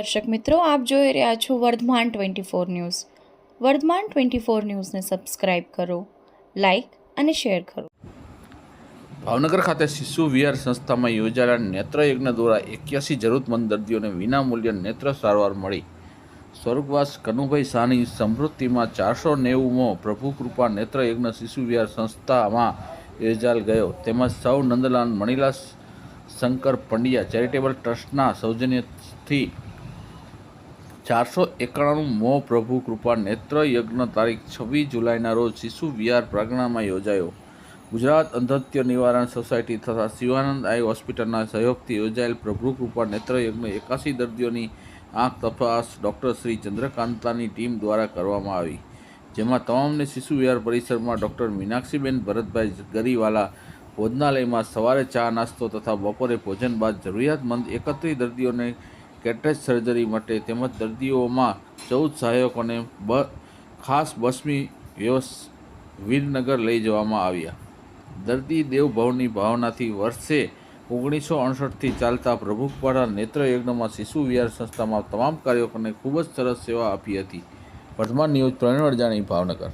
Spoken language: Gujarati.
દર્શક મિત્રો, આપ જોઈ રહ્યા છો Vardhaman twenty four news. Vardhaman twenty four ન્યૂઝને સબસ્ક્રાઇબ કરો, લાઇક અને શેર કરો. ભાવનગર ખાતે શિશુ વિહાર સંસ્થામાં યોજાયેલા નેત્રયજ્ઞ દ્વારા એક્યાસી જરૂરતમંદ દર્દીઓને વિનામૂલ્ય નેત્ર સારવાર મળી. સ્વર્ગવાસ કનુભાઈ શાહની સમૃદ્ધિમાં ચારસો નેવુંમો પ્રભુ કૃપા નેત્રયજ્ઞ શિશુ વિહાર સંસ્થામાં યોજાયેલ ગયો. તેમજ સૌ નંદલાલ મણિલાલ શંકર પંડ્યા ચેરિટેબલ ટ્રસ્ટના સૌજન્યથી ચારસો એકાણું મો પ્રભુ કૃપા નેત્ર યજ્ઞ તારીખ છવ્વીસ જુલાઈના રોજ શિશુ વિહાર પ્રાંગણામાં યોજાયો. ગુજરાત અંધત્ય નિવારણ સોસાયટી તથા શિવાનંદ આઈ હોસ્પિટલના સહયોગથી યોજાયેલ પ્રભુ કૃપા નેત્ર યજ્ઞ એકાસી દર્દીઓની આંખ તપાસ ડૉક્ટર શ્રી ચંદ્રકાંતાની ટીમ દ્વારા કરવામાં આવી. જેમાં તમામને શિશુ વિહાર પરિસરમાં ડૉક્ટર મીનાક્ષીબેન ભરતભાઈ ગરીવાલા, ભોજનાલયમાં સવારે ચા નાસ્તો તથા બપોરે ભોજન બાદ જરૂરિયાતમંદ એકત્રીસ દર્દીઓને કેટરેજ સર્જરી માટે તેમજ દર્દીઓમાં ચૌદ સહાયકોને બ, ખાસ બસમી વ્યવસ, વીરનગર લઈ જવામાં આવ્યા. દર્દી દેવભાવની ભાવનાથી વર્ષે ઓગણીસો અડસઠથી ચાલતા પ્રભુપાડા નેત્રયજ્ઞમાં શિશુ વિહાર સંસ્થામાં તમામ કાર્યકરોને ખૂબ જ સરસ સેવા આપી હતી. વર્ધમાન ન્યૂઝ પ્રવીણ વડજાણી, ભાવનગર.